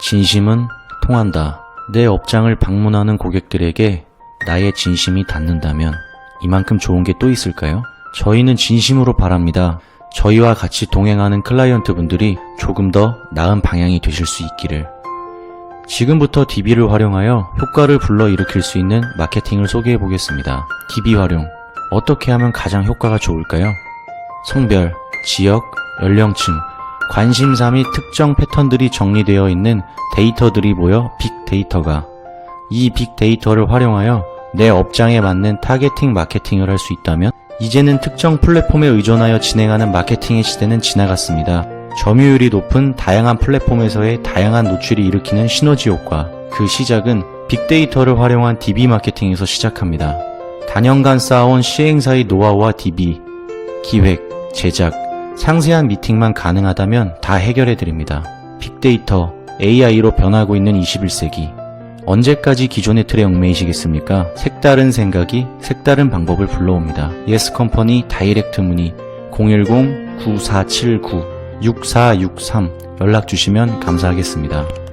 진심은 통한다. 내 업장을 방문하는 고객들에게 나의 진심이 닿는다면 이만큼 좋은 게 또 있을까요? 저희는 진심으로 바랍니다. 저희와 같이 동행하는 클라이언트 분들이 조금 더 나은 방향이 되실 수 있기를. 지금부터 DB를 활용하여 효과를 불러일으킬 수 있는 마케팅을 소개해 보겠습니다. DB 활용. 어떻게 하면 가장 효과가 좋을까요? 성별, 지역, 연령층, 관심사 및 특정 패턴들이 정리되어 있는 데이터들이 모여 빅데이터가 이 빅데이터를 활용하여 내 업장에 맞는 타겟팅 마케팅을 할 수 있다면 이제는 특정 플랫폼에 의존하여 진행하는 마케팅의 시대는 지나갔습니다. 점유율이 높은 다양한 플랫폼에서의 다양한 노출이 일으키는 시너지 효과. 그 시작은 빅데이터를 활용한 DB 마케팅에서 시작합니다. 단연간 쌓아온 시행사의 노하우와 DB, 기획, 제작, 상세한 미팅만 가능하다면 다 해결해 드립니다. 빅데이터, AI로 변하고 있는 21세기. 언제까지 기존의 틀에 얽매이시겠습니까? 색다른 생각이 색다른 방법을 불러옵니다. 예스컴퍼니 다이렉트 문의 010-9479-6463 연락 주시면 감사하겠습니다.